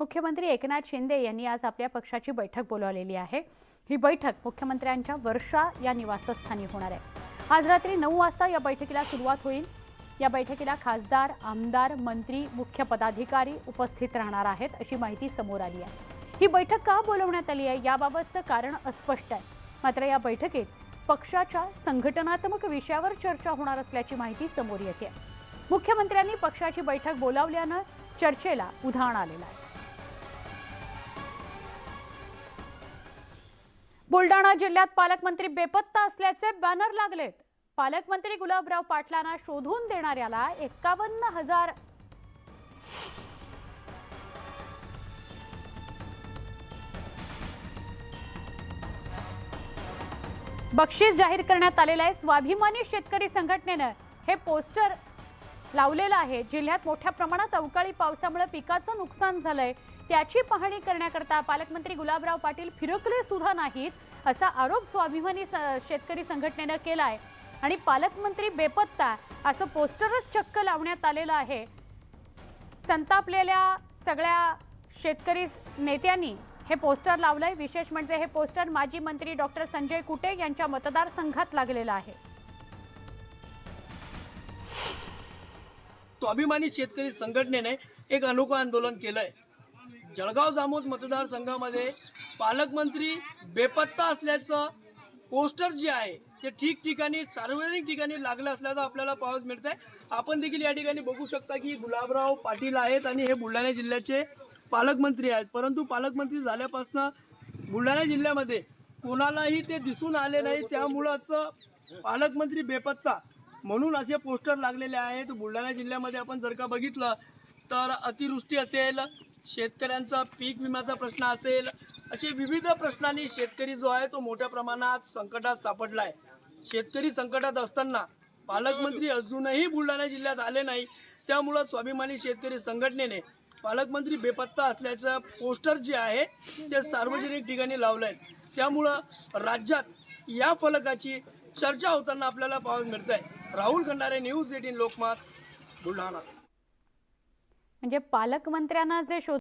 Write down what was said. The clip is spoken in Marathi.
मुख्यमंत्री एकनाथ शिंदे यांनी आज आपल्या पक्षाची बैठक बोलावलेली आहे. ही बैठक मुख्यमंत्र्यांच्या वर्षा या निवासस्थानी होणार आहे. आज रात्री नऊ वाजता या बैठकीला सुरुवात होईल. या बैठकीला खासदार आमदार मंत्री मुख्य पदाधिकारी उपस्थित राहणार आहेत अशी माहिती समोर आली आहे. ही बैठक का बोलवण्यात आली आहे याबाबतचं कारण अस्पष्ट आहे. मात्र या बैठकीत पक्षाच्या संघटनात्मक विषयावर चर्चा होणार असल्याची माहिती समोर येते. मुख्यमंत्र्यांनी पक्षाची बैठक बोलावल्यानं चर्चेला उधाण आलेलं आहे. बुलडाणा जिल्ह्यात पालकमंत्री बेपत्ता असल्याचे बॅनर लागलेत. पालकमंत्री गुलाबराव पाटलांना शोधून देणाऱ्याला एक्कावन्न हजार बक्षीस जाहीर करण्यात आलेलं आहे. स्वाभिमानी शेतकरी संघटनेनं हे पोस्टर लावलेलं आहे. जिल्ह्यात मोठ्या प्रमाणात अवकाळी पावसामुळे पिकाचं नुकसान झालंय. त्याची पाहणी करण्याकरता पालकमंत्री गुलाबराव पाटील फिरकले सुद्धा नाहीत असा आरोप स्वाभिमानी स- शेतकरी संघटनेनं केलाय. आणि पालकमंत्री बेपत्ता असं पोस्टरच चक्क लावण्यात आलेलं आहे. संतापलेल्या सगळ्या शेतकरी नेत्यांनी हे पोस्टर लावलंय. विशेष म्हणजे हे पोस्टर माजी मंत्री डॉक्टर संजय कुटे यांच्या मतदारसंघात लागलेलं आहे. स्वाभिमानी शेतकरी संघटनेने एक अनोखं आंदोलन केलंय. जळगाव जामोद मतदारसंघामध्ये पालकमंत्री बेपत्ता असल्याचं पोस्टर जे आहे ते ठिकठिकाणी सार्वजनिक ठिकाणी लागलं असल्याचं आपल्याला पाहून मिळतं आहे आपण देखील या ठिकाणी बघू शकता की गुलाबराव पाटील आहेत आणि हे बुलढाणा जिल्ह्याचे पालकमंत्री आहेत. परंतु पालकमंत्री झाल्यापासून बुलढाणा जिल्ह्यामध्ये कोणालाही ते दिसून आले नाही. त्यामुळंच पालकमंत्री बेपत्ता म्हणून असे पोस्टर लागलेले आहेत. बुलढाणा जिल्ह्यामध्ये आपण जर का बघितलं तर अतिवृष्टी असेल शेतकऱ्यांचा पीक विम्याचा प्रश्न असेल असे विविध प्रश्नांनी शेतकरी जो आहे तो मोठ्या प्रमाणात संकटात सापडला आहे शेतकरी संकटात असताना पालकमंत्री अजूनही बुलढाणा जिल्ह्यात आले नाही. त्यामुळं स्वाभिमानी शेतकरी संघटनेने पालकमंत्री बेपत्ता असल्याचं पोस्टर जे आहे ते सार्वजनिक ठिकाणी लावलं आहे त्यामुळं राज्यात या फलकाची चर्चा होताना आपल्याला पाहायला मिळत आहे राहुल खंडारे न्यूज एटीन लोकमत बुलढाणा. म्हणजे पालकमंत्र्यांना जे शोध